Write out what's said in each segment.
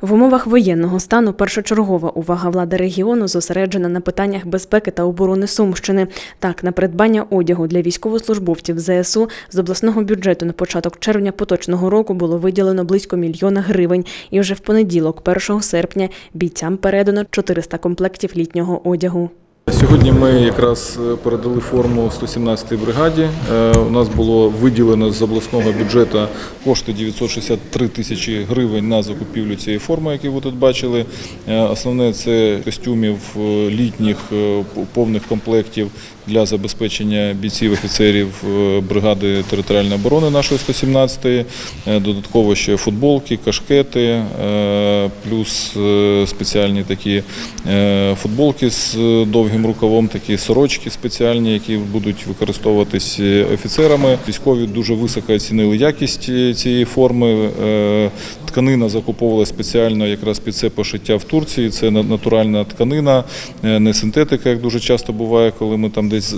В умовах воєнного стану першочергова увага влади регіону зосереджена на питаннях безпеки та оборони Сумщини. Так, на придбання одягу для військовослужбовців ЗСУ з обласного бюджету на початок червня поточного року було виділено близько мільйона гривень. І вже в понеділок, 1 серпня, бійцям передано 400 комплектів літнього одягу. Сьогодні ми якраз е, передали форму 117-й бригаді. Е, У нас було виділено з обласного бюджету кошти 963 тисячі гривень на закупівлю цієї форми, які ви тут бачили. Е, Основне це костюмів літніх повних комплектів для забезпечення бійців офіцерів е, бригади територіальної оборони нашої 117-ї. Е, Додатково ще футболки, кашкети, е, плюс спеціальні такі футболки з довгим рукавом, такі сорочки спеціальні, які будуть використовуватись офіцерами. Військові дуже високо оцінили якість цієї форми. Е, Тканина закуповувалася спеціально якраз під це пошиття в Турції. Це натуральна тканина, е, не синтетика, як дуже часто буває, коли ми там десь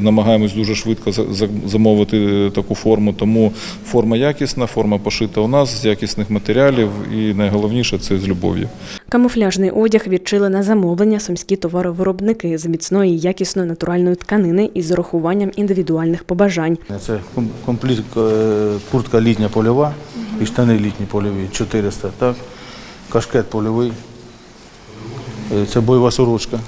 намагаємось дуже швидко за- за- замовити е, таку форму. Тому форма якісна, форма пошита у нас з якісних матеріалів, і найголовніше це з любов'ю. Камуфляжний одяг відшили на замовлення сумські товаровиробники з міцної якісної натуральної тканини із урахуванням індивідуальних побажань. Це ком- комплект е, куртка літня польова і штани літні польові 400, так? Кашкет польовий. Е, Це бойова сорочка.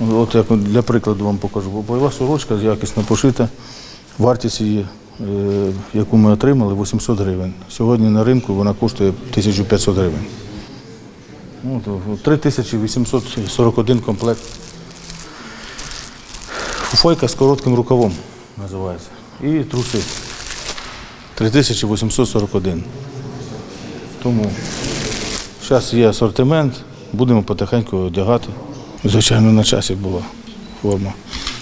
От як для прикладу вам покажу. Бойова сорочка якісно пошита. Вартість її, е, яку ми отримали, 800 гривень. Сьогодні на ринку вона коштує 1500 гривень. Ну, 3841 комплект. Фуфойка з коротким рукавом називається. І труси 3841. Тому зараз є асортимент, будемо потихеньку одягати. Звичайно, на часі була форма.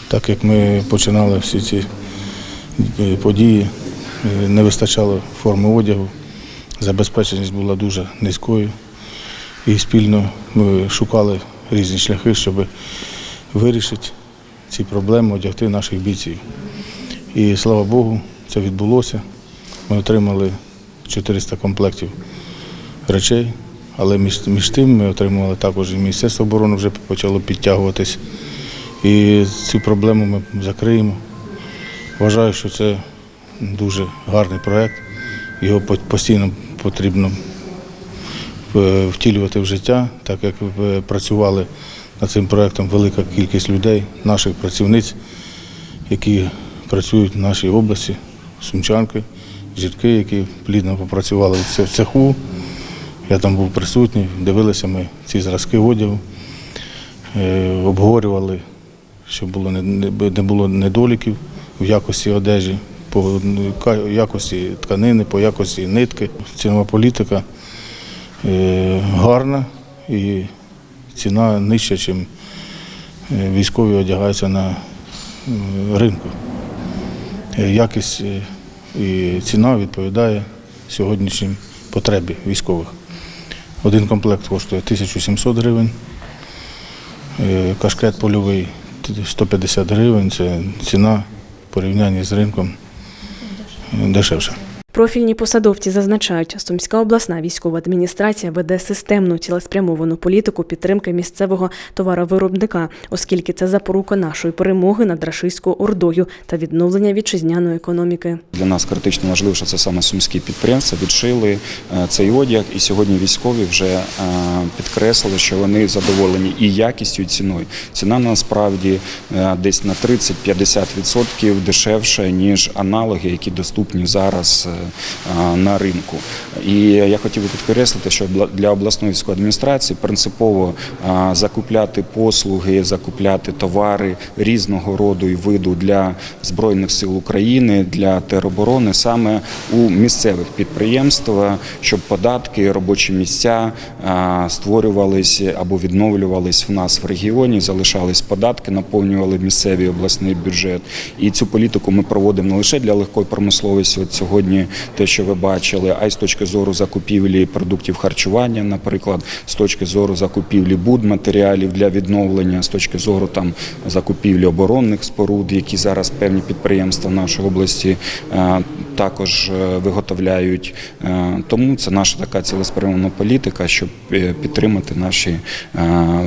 Так як ми починали всі ці е, події, е, не вистачало форми одягу, забезпеченість була дуже низькою. І спільно ми шукали різні шляхи, щоб вирішити ці проблеми, одягти наших бійців. І слава Богу, це відбулося. Ми отримали 400 комплектів речей, але між, між тим ми отримали також і Міністерство оборони вже почало підтягуватись. І цю проблему ми закриємо. Вважаю, що це дуже гарний проєкт. Його постійно потрібно е, втілювати в життя, так як е, працювали над цим проєктом велика кількість людей, наших працівниць, які працюють в нашій області, сумчанки, жінки, які плідно попрацювали в цеху. Я там був присутній, дивилися ми ці зразки одягу, е, обговорювали, щоб було не, було недоліків в якості одежі, по якості тканини, по якості нитки. Цінова політика е, гарна і ціна нижча, ніж військові одягаються на е, ринку. Е, Якість е, і ціна відповідає сьогоднішній потребі військових. Один комплект коштує 1700 гривень, е, кашкет польовий 150 гривень. Це ціна в порівнянні з ринком е, дешевша. Профільні посадовці зазначають, Сумська обласна військова адміністрація веде системну цілеспрямовану політику підтримки місцевого товаровиробника, оскільки це запорука нашої перемоги над рашистською ордою та відновлення вітчизняної економіки. Для нас критично важливо, що це саме сумські підприємства відшили е, цей одяг, і сьогодні військові вже е, підкреслили, що вони задоволені і якістю, і ціною. Ціна насправді е, десь на 30-50% дешевша ніж аналоги, які доступні зараз на ринку. І я хотів би підкреслити, що для обласної військової адміністрації принципово е, закупляти послуги, закупляти товари різного роду і виду для збройних сил України, для тероборони саме у місцевих підприємств, щоб податки, робочі місця е, створювались або відновлювались в нас в регіоні, залишались податки, наповнювали місцевий обласний бюджет. І цю політику ми проводимо не лише для легкої промисловості. От сьогодні те, що ви бачили, а й з точки зору закупівлі продуктів харчування, наприклад, з точки зору закупівлі будматеріалів для відновлення, з точки зору там закупівлі оборонних споруд, які зараз певні підприємства нашої області е, також е, виготовляють. Е, Тому це наша така цілеспрямована політика, щоб підтримати наші,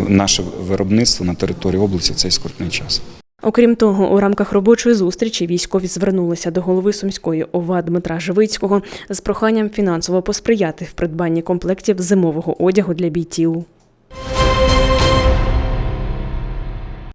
наше виробництво на території області в цей скрутний час. Окрім того, у рамках робочої зустрічі військові звернулися до голови Сумської ОВА Дмитра Живицького з проханням фінансово посприяти в придбанні комплектів зимового одягу для бійців.